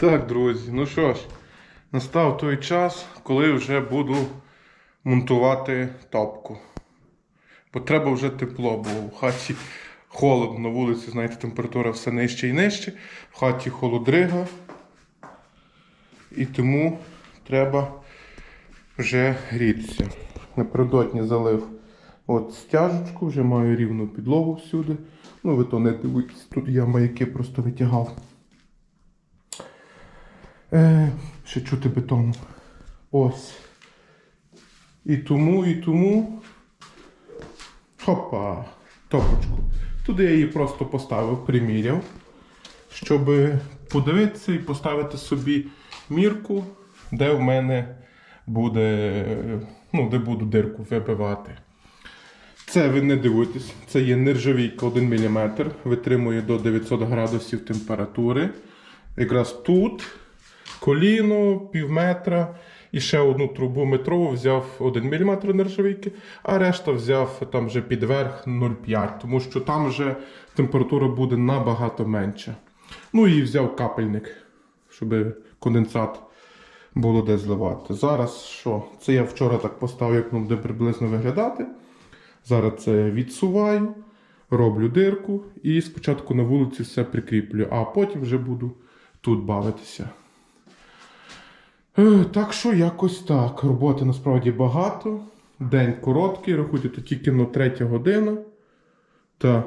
Так, друзі, ну що ж, настав той час, коли вже буду монтувати топку. Бо треба вже тепло, бо в хаті холодно, на вулиці, знаєте, температура все нижче і нижче, в хаті холодрига. І тому треба вже грітися. Напередодні залив от стяжечку, вже маю рівну підлогу всюди. Ну, ви то не дивитесь, тут я маяки просто витягав. Е, ще чути бетону. Ось. І тому, і тому. Хопа, топочку. Туди я її просто поставив, приміряв, щоб подивитися і поставити собі мірку, де в мене буде, ну, де буду дирку вибивати. Це ви не дивуйтесь, це є нержавійка 1 мм, витримує до 900 градусів температури. Якраз тут коліно, пів метра і ще одну трубу метрову взяв 1 мм нержавійки, а решта взяв там вже під верх 0,5, тому що там вже температура буде набагато менша. Ну і взяв капельник, щоб конденсат було де зливати. Зараз що? Це я вчора так поставив, як воно буде приблизно виглядати. Зараз це відсуваю, роблю дирку і спочатку на вулиці все прикріплю, а потім вже буду тут бавитися. Е, Так що якось так. Роботи насправді багато. День короткий, рахуйте, то тільки на третя година. Та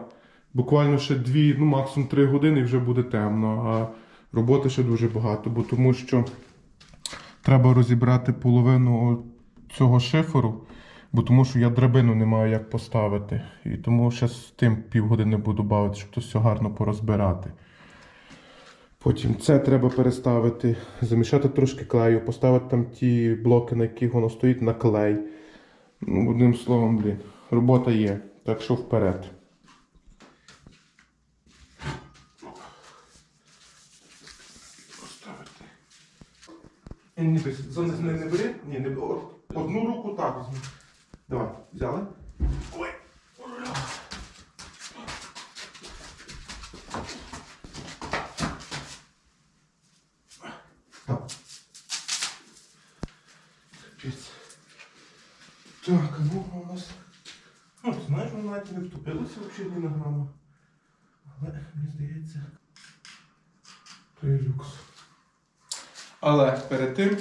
буквально ще дві, ну максимум три години і вже буде темно. А роботи ще дуже багато, бо тому що треба розібрати половину цього шиферу, бо тому що я драбину не маю як поставити. І тому ще з тим півгодини буду бавити, щоб то все гарно порозбирати. Потім це треба переставити, замішати трошки клею, поставити там ті блоки, на яких воно стоїть, на клей. Ну, одним словом, блін, робота є. Так що вперед. Поставити. Ні, не, бери. Ні, не. Одну руку так. Давай, взяли? Ой, ура. Так. Капець. Так, а ну у нас. Ну, ти знаєш, воно навіть взагалі на граму. Але мені здається. То є люкс. Але перед тим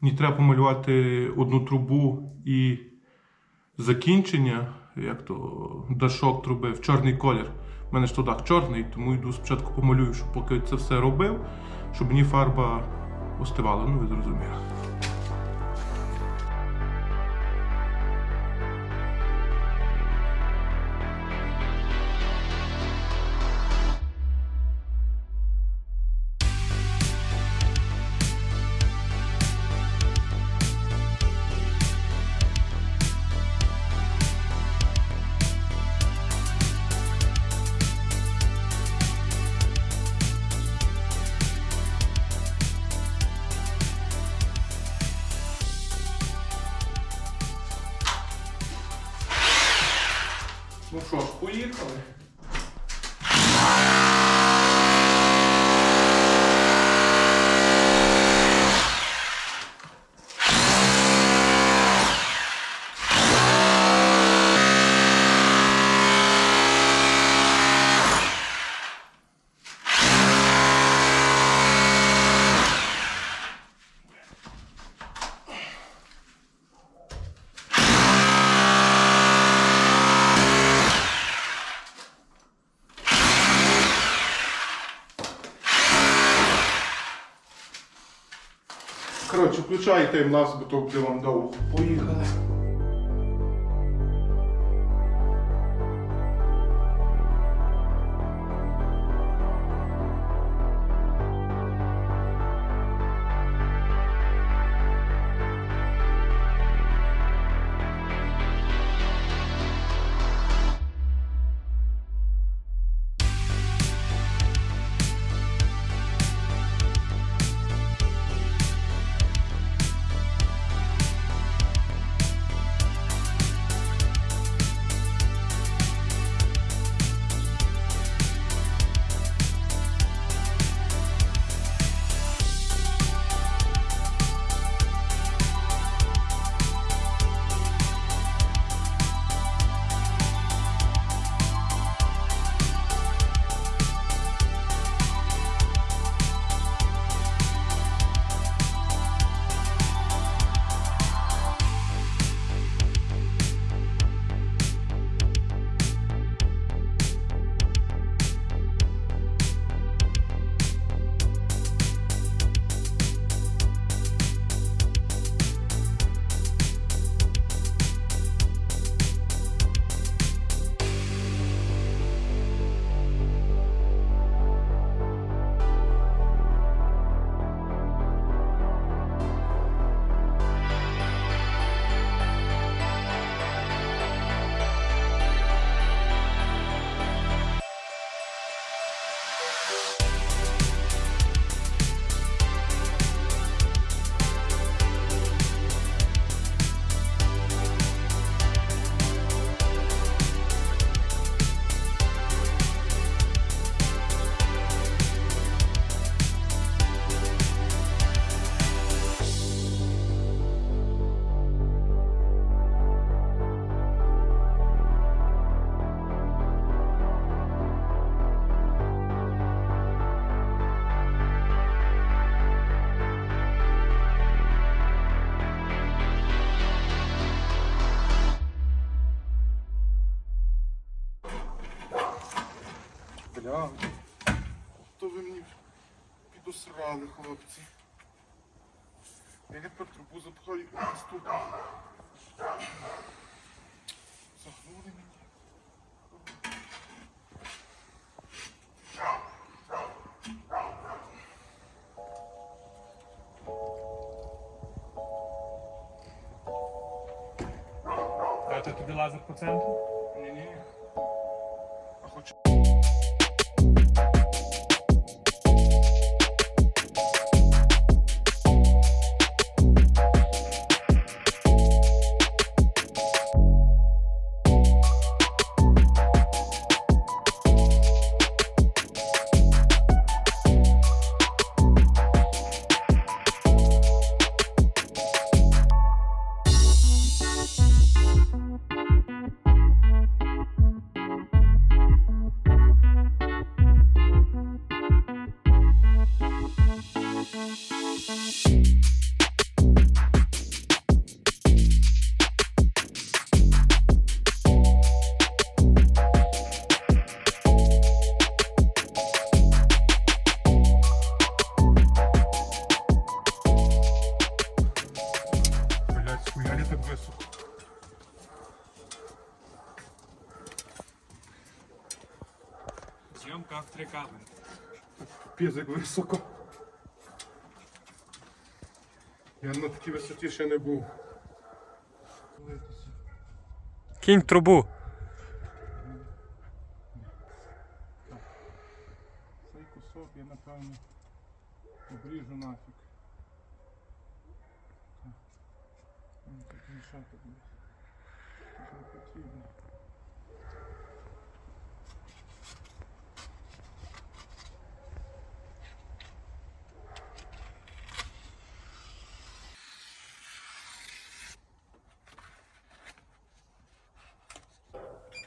мені треба помалювати одну трубу і закінчення, як то дашок труби в чорний колір. У мене ж то дах чорний, тому йду спочатку помалюю, щоб поки це все робив, щоб мені фарба остивала. Ну, ви зрозуміли. Що ж, поїхали. Коротше, включай нас, бо то вам до довго. Поїхали. Підосрали, хлопці. Я тепер трубу запхаю і наступну. Загнули мені. А Дати тобі лазер по центру? Високо. Я на такій висоті ще не був. Кінь трубу. Цей кусок я напевно обріжу нафіг. Так. Мені тут мішати буде. Не потрібно.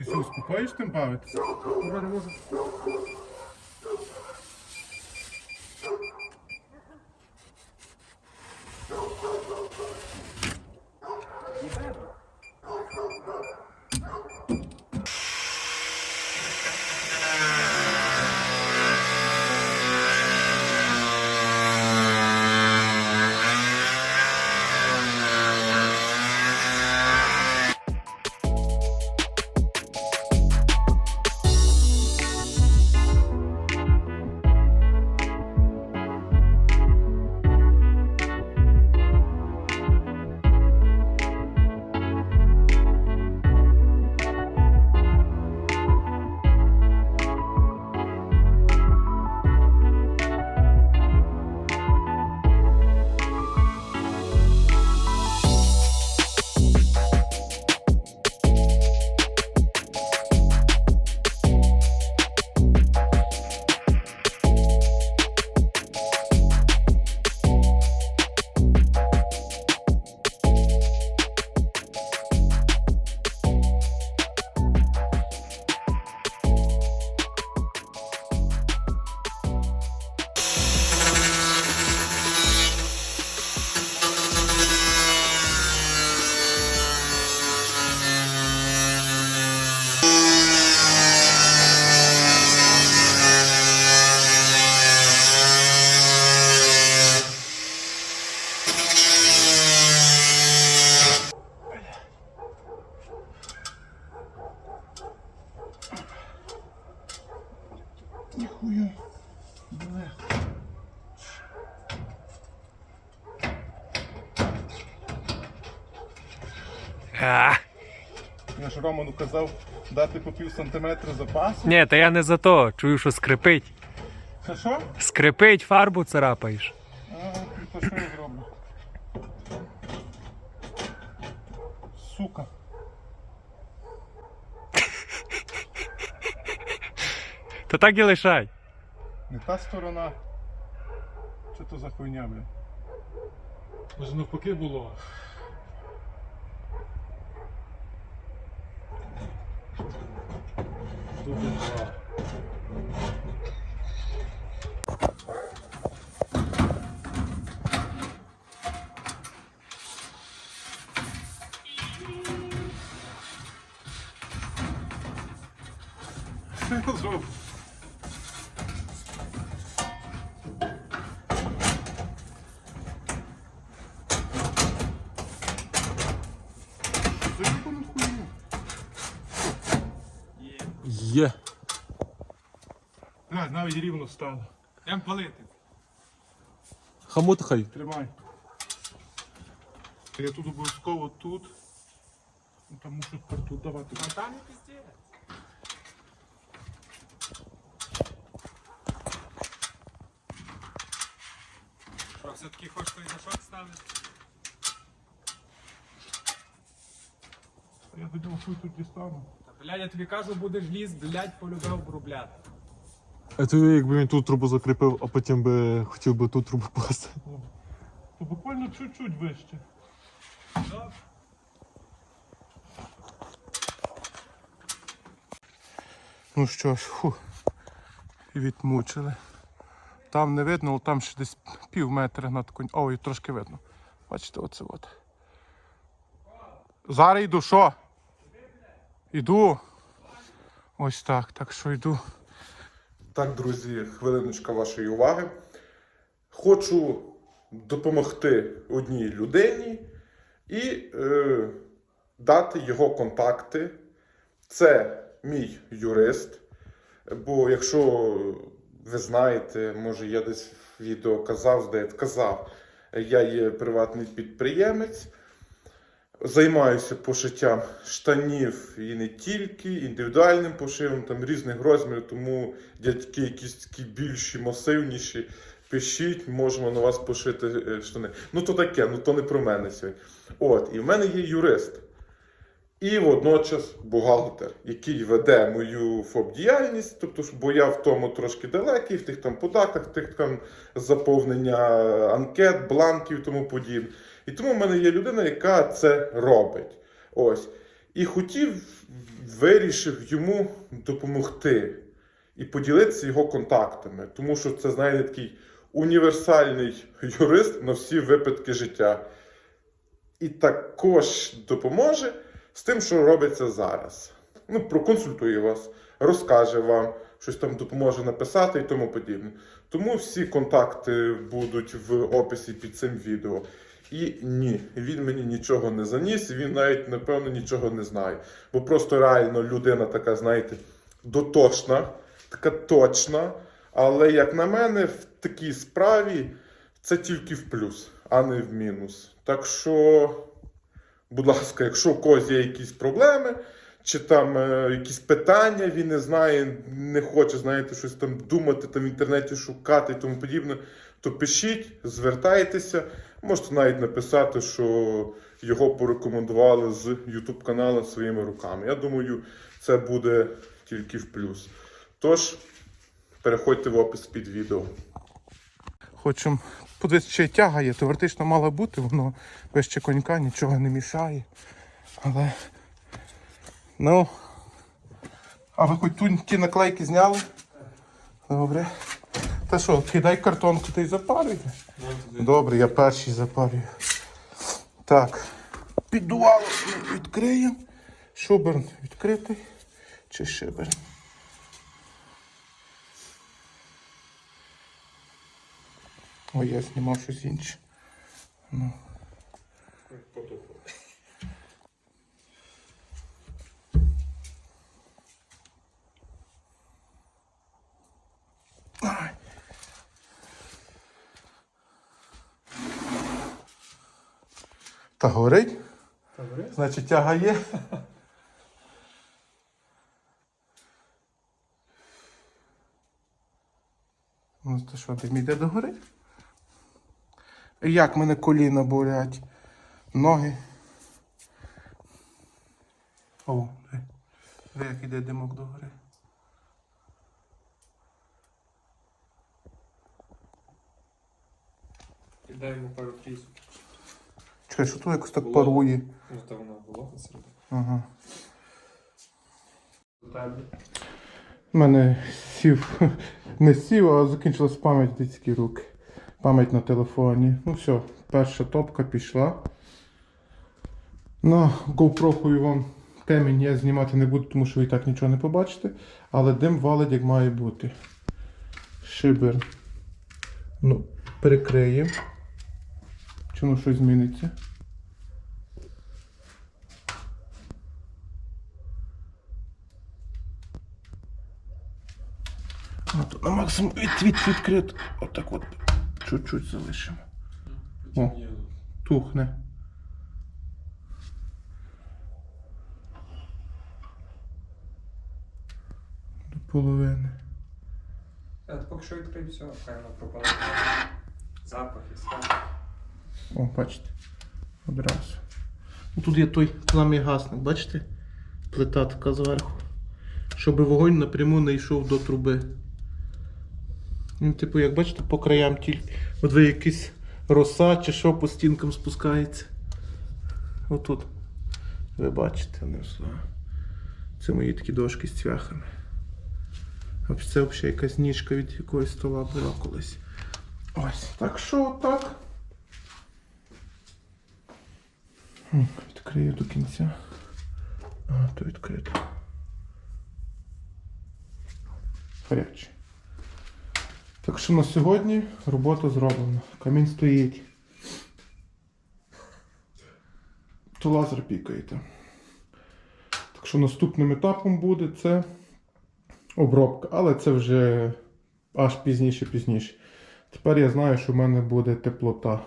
Ти що, скупаєш тим бавитися? Я не казав дати по пів сантиметра запасу. ні, та я не за то. Чую, що скрипить. Це що? Скрипить, фарбу царапаєш. А, то що я зроблю? Сука. То так і лишай. Не та сторона. Що то за хуйня, бля? Може навпаки було. Що я зроблю? Є. Не, навіть рівно стало. Йдемо палити. Хамут хай. Тримай. Я тут обов'язково тут. Ну, Там мушу тепер тут давати. А там і пізде. Що, все-таки хочеш той мішок ставити? Я думав, що тут дістану. Та, блядь, я тобі кажу, будеш ліс, блядь, полюбив обробляти. А то якби він тут трубу закріпив, а потім би хотів би тут трубу покласти. То буквально чуть-чуть вище. Ну що ж, фу, відмучили. Там не видно, але там ще десь пів метра над конь. О, і трошки видно. Бачите, оце от. Зараз йду, що? Іду. Ось так, так що йду. Так, друзі, хвилиночка вашої уваги. Хочу допомогти одній людині і е, дати його контакти. Це мій юрист. Бо якщо ви знаєте, може я десь відео казав, здається, казав, я є приватний підприємець, займаюся пошиттям штанів і не тільки, індивідуальним пошивом, там різних розмірів, тому дядьки якісь такі більші, масивніші. Пишіть, можемо на вас пошити е, штани. Ну то таке, ну то не про мене сьогодні. От, і в мене є юрист. І водночас бухгалтер, який веде мою ФОП-діяльність, тобто, бо я в тому трошки далекий, в тих там податках, в тих там заповнення анкет, бланків і тому подібне. І тому в мене є людина, яка це робить. Ось. І хотів, вирішив йому допомогти і поділитися його контактами, тому що це, знаєте, такий універсальний юрист на всі випадки життя. І також допоможе з тим, що робиться зараз. Ну, проконсультує вас, розкаже вам, щось там допоможе написати і тому подібне. Тому всі контакти будуть в описі під цим відео. І ні, він мені нічого не заніс, він навіть, напевно, нічого не знає. Бо просто реально людина така, знаєте, дотошна, така точна. Але, як на мене, в такій справі це тільки в плюс, а не в мінус. Так що. Будь ласка, якщо у когось є якісь проблеми, чи там е, якісь питання, він не знає, не хоче, знаєте, щось там думати, там в інтернеті шукати і тому подібне, то пишіть, звертайтеся. Можете навіть написати, що його порекомендували з YouTube каналу своїми руками. Я думаю, це буде тільки в плюс. Тож, переходьте в опис під відео. Хочемо подивитися, чи тяга є. Теоретично мало бути, воно вище конька, нічого не мішає. Але. Ну. А ви хоч тут ті наклейки зняли? Добре. Та що, кидай картонку ти запарюйте. Добре, я перший запарюю. Так. Піддувало відкриємо. Шуберн відкритий. Чи шиберн? Ой, я знімав щось інше. Ну. Та горить? Значить, тяга є. Ну, то що, ти йде догори? Як мене коліна болять? Ноги. О, диви. Як іде димок догори. І дай йому пару трісок. Чекай, що тут якось так Було. парує? Ну, воно було серед. Ага. У мене сів, не сів, а закінчилась пам'ять дитячі руки. Пам'ять на телефоні. Ну все, перша топка пішла. На GoPro вам темінь я знімати не буду, тому що ви і так нічого не побачите. Але дим валить як має бути. Шибер. Ну, перекриємо. Чи ну щось зміниться? Тут на максимум від, від, відкрито. Отак от. Чуть-чуть залишимо. О, тухне. До половини. Поки що відкрий все, хай воно пропало. Запах і все. О, бачите. Одразу. Ну, Тут є той самий гасник, бачите? Плита така зверху. Щоб вогонь напряму не йшов до труби. Ну, типу, як бачите, по краям тільки. От ви якийсь роса чи що по стінкам спускається. Отут. Ви бачите. Це мої такі дошки з цвяхами. Це взагалі якась ніжка від якогось стола була колись. Ось. Так що так. М, Відкрию до кінця. А, то відкрито. Гаряче. Так що на сьогодні робота зроблена. Камінь стоїть. То лазер пікаєте. Так що наступним етапом буде це обробка, але це вже аж пізніше пізніше. Тепер я знаю, що в мене буде теплота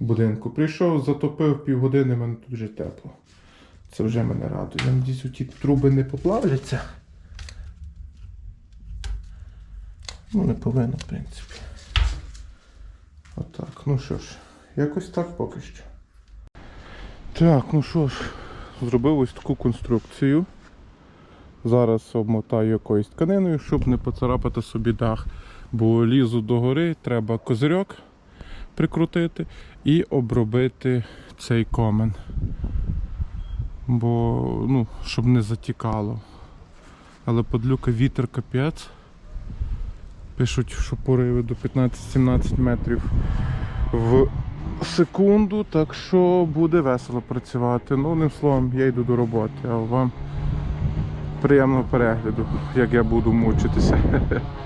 в будинку. Прийшов, затопив півгодини, в мене тут вже тепло. Це вже мене радує. Я надіюсь, ті труби не поплавляться. Ну, не повинно, в принципі. Отак. Ну що ж, якось так поки що. Так, ну що ж, зробив ось таку конструкцію. Зараз обмотаю якоюсь тканиною, щоб не поцарапати собі дах. Бо лізу догори, треба козирьок прикрутити і обробити цей комен. Бо, ну, щоб не затікало. Але подлюка вітер капець. Пишуть, що пориви до 15-17 метрів в секунду, так що буде весело працювати. Ну, одним словом, я йду до роботи, а вам приємного перегляду, як я буду мучитися.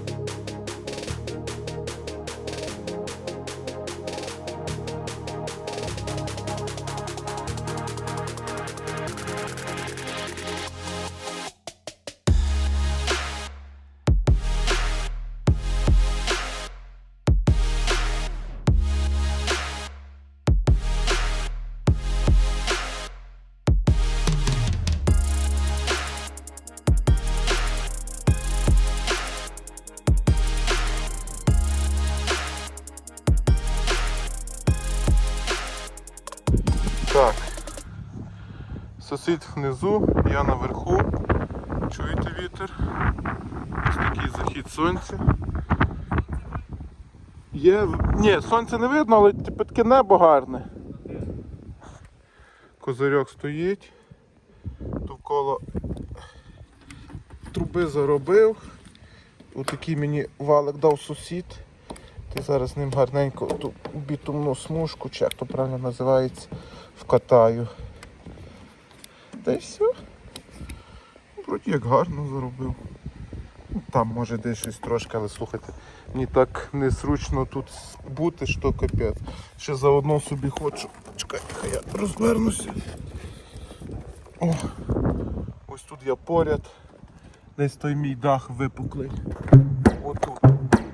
Так. Сусід внизу, я наверху. Чуєте вітер? Ось такий захід сонця. Є. Ні, сонце не видно, але типу, таке небо гарне. Козирьок стоїть. Довкола труби заробив. Отакий мені валик дав сусід. Ти зараз ним гарненько ту бітумну смужку, чи як то правильно називається, вкатаю. Та й все. Вроді як гарно заробив. Ну, Там може десь щось трошки, але слухайте, мені так незручно тут бути, що капець. Ще заодно собі хочу. Чекайте, хай я розвернуся. О, ось тут я поряд. Десь той мій дах випуклий. Отут.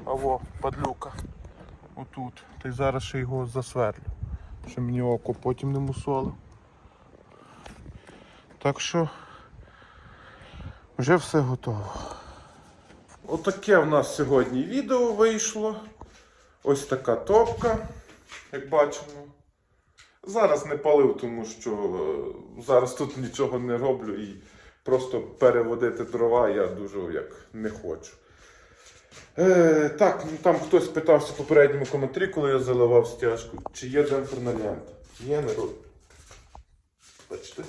Аво, падлюка. Отут. Та й зараз ще його засверлю. Щоб мені око потім не мусолив. Так що вже все готово. Отаке в нас сьогодні відео вийшло. Ось така топка, як бачимо. Зараз не палив, тому що е, зараз тут нічого не роблю і просто переводити дрова я дуже як не хочу. Е, так, ну, там хтось питався в попередньому коментарі, коли я заливав стяжку, чи є демпферна лента. Є народ. Бачите?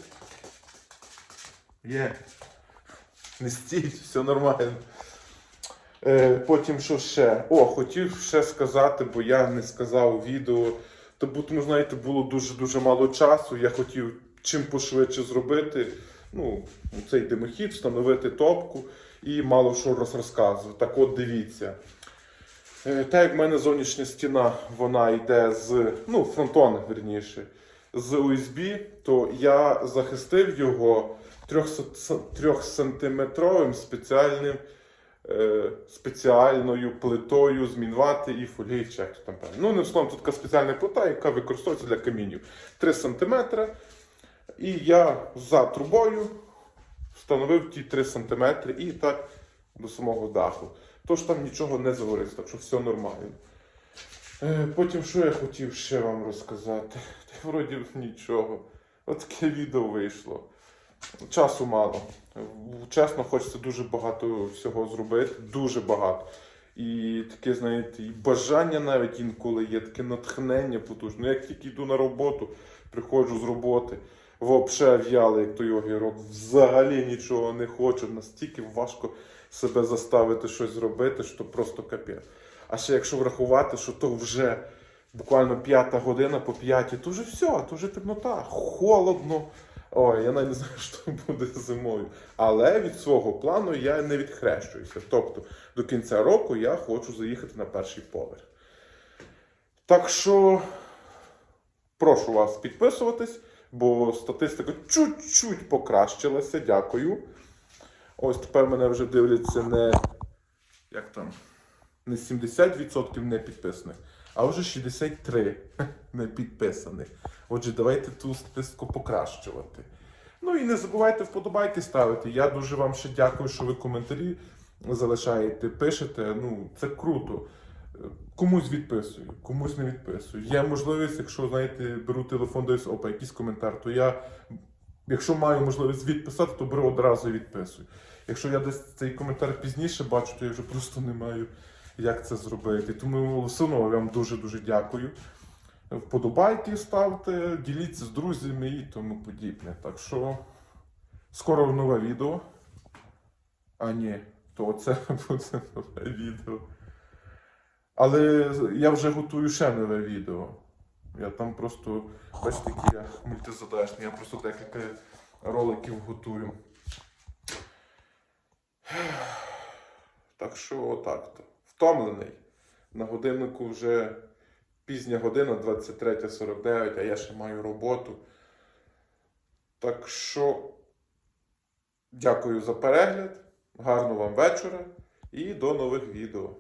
Є. Не стіть, все нормально. Е, потім що ще? О, хотів ще сказати, бо я не сказав у відео. То, тому, знаєте, було дуже-дуже мало часу. Я хотів чим пошвидше зробити. Ну, цей димохід, встановити топку і мало що роз- розказувати. Так от дивіться. Е, Так як в мене зовнішня стіна, вона йде з, ну, фронтон, верніше, з USB, то я захистив його 3-сантиметровим спеціальним, е, спеціальною плитою з мінвати і фольги, чи як там правильно. Ну, не словом, тут така спеціальна плита, яка використовується для камінів. 3 см. І я за трубою встановив ті 3 см і так до самого даху. Тож там нічого не загориться, так що все нормально. Е, Потім, що я хотів ще вам розказати? Та вроді нічого. От таке відео вийшло. Часу мало. Чесно, хочеться дуже багато всього зробити, дуже багато. І таке, знаєте, і бажання навіть інколи є, таке натхнення потужне. Ну, Як тільки йду на роботу, приходжу з роботи, взагалі в'яли, як той огірок, взагалі нічого не хочу. Настільки важко себе заставити щось зробити, що просто капець. А ще якщо врахувати, що то вже буквально п'ята година по п'ятій, то вже все, то вже темнота, холодно. Ой, я навіть не знаю, що буде зимою. Але від свого плану я не відхрещуюся. Тобто до кінця року я хочу заїхати на перший поверх. Так що прошу вас підписуватись, бо статистика чуть-чуть покращилася. Дякую. Ось тепер мене вже дивляться не як там, не 70% не підписаних, а вже 63 не підписаних. Отже, давайте ту статистику покращувати. Ну і не забувайте вподобайки ставити. Я дуже вам ще дякую, що ви коментарі залишаєте, пишете. Ну, це круто. Комусь відписую, комусь не відписую. Є можливість, якщо знаєте, беру телефон, дивлюсь, опа, якийсь коментар, то я, якщо маю можливість відписати, то беру одразу і відписую. Якщо я десь цей коментар пізніше бачу, то я вже просто не маю як це зробити. Тому все одно я вам дуже-дуже дякую. Вподобайки ставте, діліться з друзями і тому подібне. Так що скоро нове відео. А ні, то це буде нове відео. Але я вже готую ще нове відео. Я там просто, бачите, який я мультизадачний, я просто декілька роликів готую. Так що отак то. Втомлений. На годиннику вже пізня година, 23.49, а я ще маю роботу. Так що дякую за перегляд, гарного вам вечора і до нових відео.